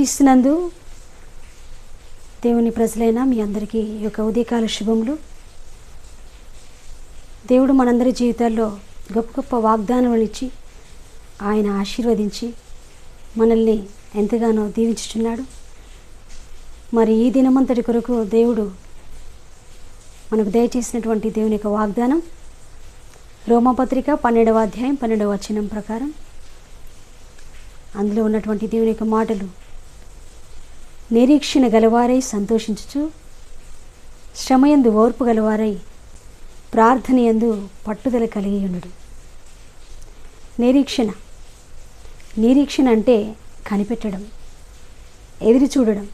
క్రీస్తునందు దేవుని ప్రజలైన మీ అందరికీ ఈ యొక్క ఉదయకాల శుభములు. దేవుడు మనందరి జీవితాల్లో గొప్ప గొప్ప వాగ్దానములు ఇచ్చి ఆయన ఆశీర్వదించి మనల్ని ఎంతగానో దీవించుచున్నాడు. మరి ఈ దినమంతటి కొరకు దేవుడు మనకు దయచేసినటువంటి దేవుని యొక్క వాగ్దానం రోమపత్రిక పన్నెండవ అధ్యాయం పన్నెండవ వచనం ప్రకారం అందులో ఉన్నటువంటి దేవుని యొక్క మాటలు నిరీక్షణ గలవారై సంతోషించుచు శ్రమయందు ఓర్పు గలవారై ప్రార్థనయందు పట్టుదల కలిగి ఉండడు నిరీక్షణ. నిరీక్షణ అంటే కనిపెట్టడం ఎదురు చూడడం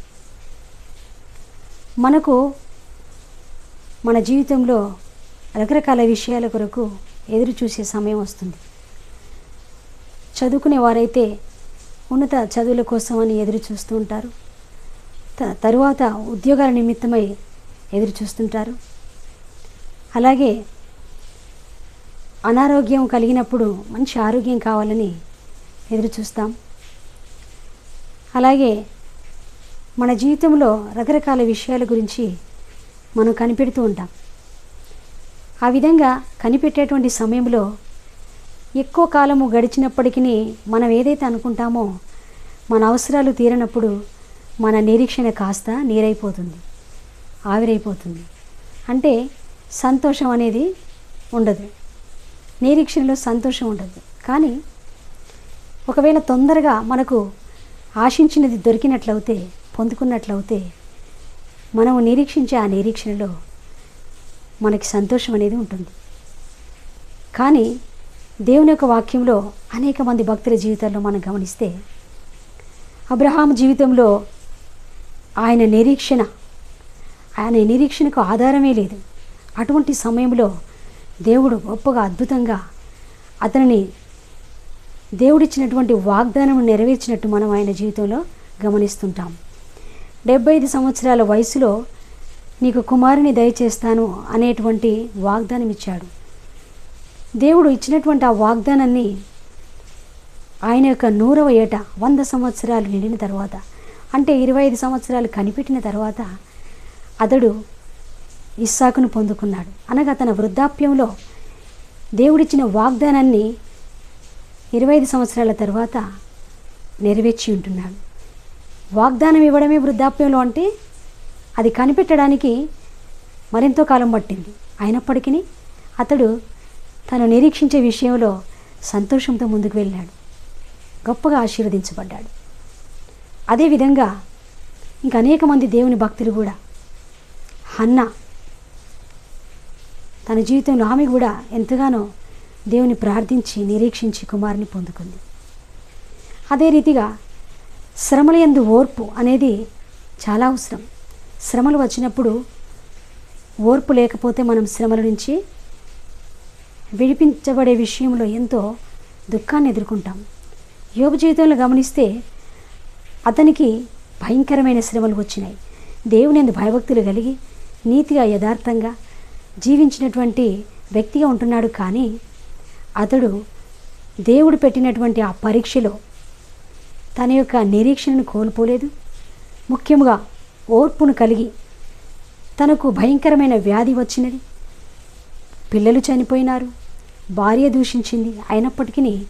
మనకు మన జీవితంలో రకరకాల విషయాల కొరకు ఎదురు చూసే సమయం వస్తుంది. చదువుకునే వారైతే ఉన్నత చదువుల కోసమని ఎదురు చూస్తూ ఉంటారు. తరువాత ఉద్యోగాల నిమిత్తమై ఎదురు చూస్తుంటారు. అలాగే అనారోగ్యం కలిగినప్పుడు మంచి ఆరోగ్యం కావాలని ఎదురు చూస్తాం. అలాగే మన జీవితంలో రకరకాల విషయాల గురించి మనం కనిపెడుతూ ఉంటాం. ఆ విధంగా కనిపెట్టేటువంటి సమయంలో ఎక్కువ కాలము గడిచినప్పటికీ మనం ఏదైతే అనుకుంటామో మన అవసరాలు తీరనప్పుడు మన నిరీక్షణ కాస్త నీరైపోతుంది ఆవిరైపోతుంది. అంటే సంతోషం అనేది ఉండదు. నిరీక్షణలో సంతోషం ఉండదు. కానీ ఒకవేళ తొందరగా మనకు ఆశించినది దొరికినట్లయితే పొందుకున్నట్లయితే మనము నిరీక్షించే ఆ నిరీక్షణలో మనకి సంతోషం అనేది ఉంటుంది. కానీ దేవుని యొక్క వాక్యంలో అనేక మంది భక్తుల జీవితాల్లో మనం గమనిస్తే అబ్రహాం జీవితంలో ఆయన నిరీక్షణ. ఆయన నిరీక్షణకు ఆధారమే లేదు. అటువంటి సమయంలో దేవుడు గొప్పగా అద్భుతంగా అతనిని దేవుడిచ్చినటువంటి వాగ్దానం నెరవేర్చినట్టు మనం ఆయన జీవితంలో గమనిస్తుంటాం. డెబ్బై ఐదు సంవత్సరాల వయసులో నీకు కుమారుని దయచేస్తాను అనేటువంటి వాగ్దానం ఇచ్చాడు. దేవుడు ఇచ్చినటువంటి ఆ వాగ్దానాన్ని ఆయన యొక్క నూరవ ఏట వంద సంవత్సరాలు నిండిన తర్వాత అంటే ఇరవై ఐదు సంవత్సరాలు కనిపెట్టిన తర్వాత అతడు ఇస్సాకును పొందుకున్నాడు. అనగా తన వృద్ధాప్యంలో దేవుడిచ్చిన వాగ్దానాన్ని ఇరవై ఐదు సంవత్సరాల తర్వాత నెరవేర్చి ఉంటున్నాడు. వాగ్దానం ఇవ్వడమే వృద్ధాప్యంలో అంటే అది కనిపెట్టడానికి మరెంతో కాలం పట్టింది. అయినప్పటికీ అతడు తను నిరీక్షించే విషయంలో సంతోషంతో ముందుకు వెళ్ళాడు. గొప్పగా ఆశీర్వదించబడ్డాడు. అదేవిధంగా ఇంకా అనేక మంది దేవుని భక్తులు కూడా. హన్న తన జీవితంలో ఆమె కూడా ఎంతగానో దేవుని ప్రార్థించి నిరీక్షించి కుమారుని పొందుకుంది. అదే రీతిగా శ్రమల యందు ఓర్పు అనేది చాలా అవసరం. శ్రమలు వచ్చినప్పుడు ఓర్పు లేకపోతే మనం శ్రమల నుంచి విడిపించబడే విషయంలో ఎంతో దుఃఖాన్ని ఎదుర్కొంటాం. యోగ జీవితంలో గమనిస్తే అతనికి భయంకరమైన శ్రమలు వచ్చినాయి. దేవుని ఎందు భయభక్తులు కలిగి నీతిగా యథార్థంగా జీవించినటువంటి వ్యక్తిగా ఉంటున్నాడు కానీ అతడు దేవుడు పెట్టినటువంటి ఆ పరీక్షలో తన యొక్క నిరీక్షణను కోల్పోలేదు. ముఖ్యంగా ఓర్పును కలిగి తనకు భయంకరమైన వ్యాధి వచ్చినది. పిల్లలు చనిపోయినారు. భార్య దూషించింది. అయినప్పటికీ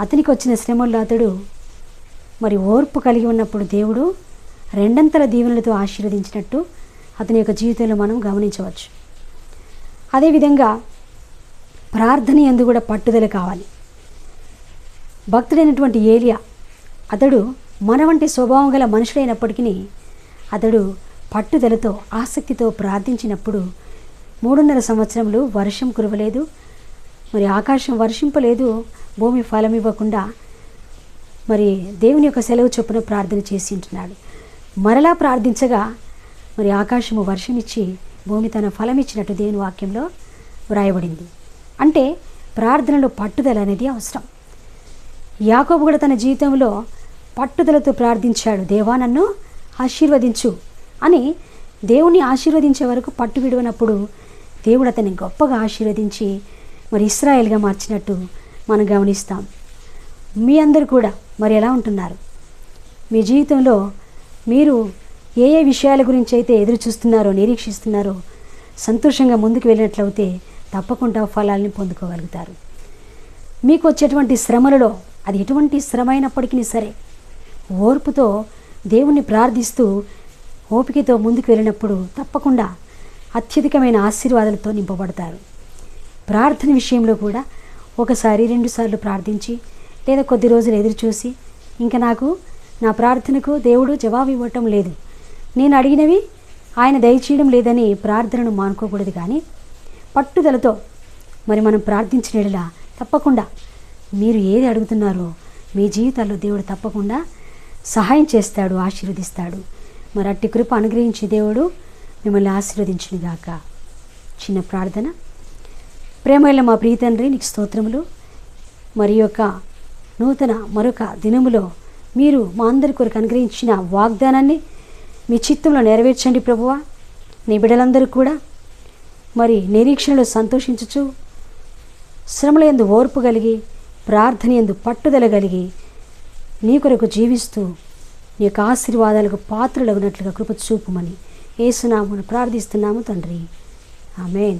అతనికి వచ్చిన శ్రమల్లో అతడు మరి ఓర్పు కలిగి ఉన్నప్పుడు దేవుడు రెండంతల దీవెనలతో ఆశీర్వదించినట్టు అతని యొక్క జీవితంలో మనం గమనించవచ్చు. అదేవిధంగా ప్రార్థన ఎందు కూడా పట్టుదల కావాలి. భక్తుడైనటువంటి ఏలియా అతడు మన వంటి స్వభావం గల మనుషుడైనప్పటికీ అతడు పట్టుదలతో ఆసక్తితో ప్రార్థించినప్పుడు మూడున్నర సంవత్సరంలో వర్షం కురవలేదు. మరి ఆకాశం వర్షింపలేదు. భూమి ఫలం ఇవ్వకుండా మరి దేవుని యొక్క సెలవు చొప్పున ప్రార్థన చేసి ఉంటున్నాడు. మరలా ప్రార్థించగా మరి ఆకాశము వర్షం ఇచ్చి భూమి తన ఫలం ఇచ్చినట్టు దేవుని వాక్యంలో వ్రాయబడింది. అంటే ప్రార్థనలో పట్టుదల అనేది అవసరం. యాకోబు కూడా తన జీవితంలో పట్టుదలతో ప్రార్థించాడు దేవా నన్ను ఆశీర్వదించు అని దేవుణ్ణి ఆశీర్వదించే వరకు పట్టు విడవనప్పుడు దేవుడు అతన్ని గొప్పగా ఆశీర్వదించి మరి ఇస్రాయేల్గా మార్చినట్టు మనం గమనిస్తాం. మీ అందరు కూడా మరి ఎలా ఉంటున్నారు? మీ జీవితంలో మీరు ఏ ఏ విషయాల గురించి అయితే ఎదురు చూస్తున్నారో నిరీక్షిస్తున్నారో సంతోషంగా ముందుకు వెళ్ళినట్లయితే తప్పకుండా ఫలాల్ని పొందుకోగలుగుతారు. మీకు వచ్చేటువంటి శ్రమలలో అది ఎటువంటి శ్రమ అయినప్పటికీ సరే ఓర్పుతో దేవుణ్ణి ప్రార్థిస్తూ ఓపికతో ముందుకు వెళ్ళినప్పుడు తప్పకుండా అత్యధికమైన ఆశీర్వాదాలతో నింపబడతారు. ప్రార్థన విషయంలో కూడా ఒకసారి రెండుసార్లు ప్రార్థించి లేదా కొద్ది రోజులు ఎదురు చూసి ఇంకా నాకు నా ప్రార్థనకు దేవుడు జవాబు ఇవ్వటం లేదు. నేను అడిగినవి ఆయన దయచేయడం లేదని ప్రార్థనను మానుకోకూడదు కానీ పట్టుదలతో మరి మనం ప్రార్థించినలా తప్పకుండా మీరు ఏది అడుగుతున్నారో మీ జీవితాల్లో దేవుడు తప్పకుండా సహాయం చేస్తాడు ఆశీర్వదిస్తాడు. మరి అట్టి కృప అనుగ్రహించి దేవుడు మిమ్మల్ని ఆశీర్వదించునుగాక చిన్న ప్రార్థన. ప్రేమల మా ప్రీతండ్రి నీకు స్తోత్రములు. మరి యొక్క నూతన మరొక దినములో మీరు మా అందరి కొరకు అనుగ్రహించిన వాగ్దానాన్ని మీ చిత్తంలో నెరవేర్చండి ప్రభువా. నీ బిడ్డలందరూ కూడా మరి నిరీక్షణలో సంతోషించచ్చు శ్రమల ఎందు ఓర్పు కలిగి ప్రార్థన ఎందు పట్టుదల కలిగి నీ కొరకు జీవిస్తూ నీ యొక్క ఆశీర్వాదాలకు పాత్రలగినట్లుగా కృప చూపుమని ఏసునామును ప్రార్థిస్తున్నాము తండ్రి. ఆమెన్.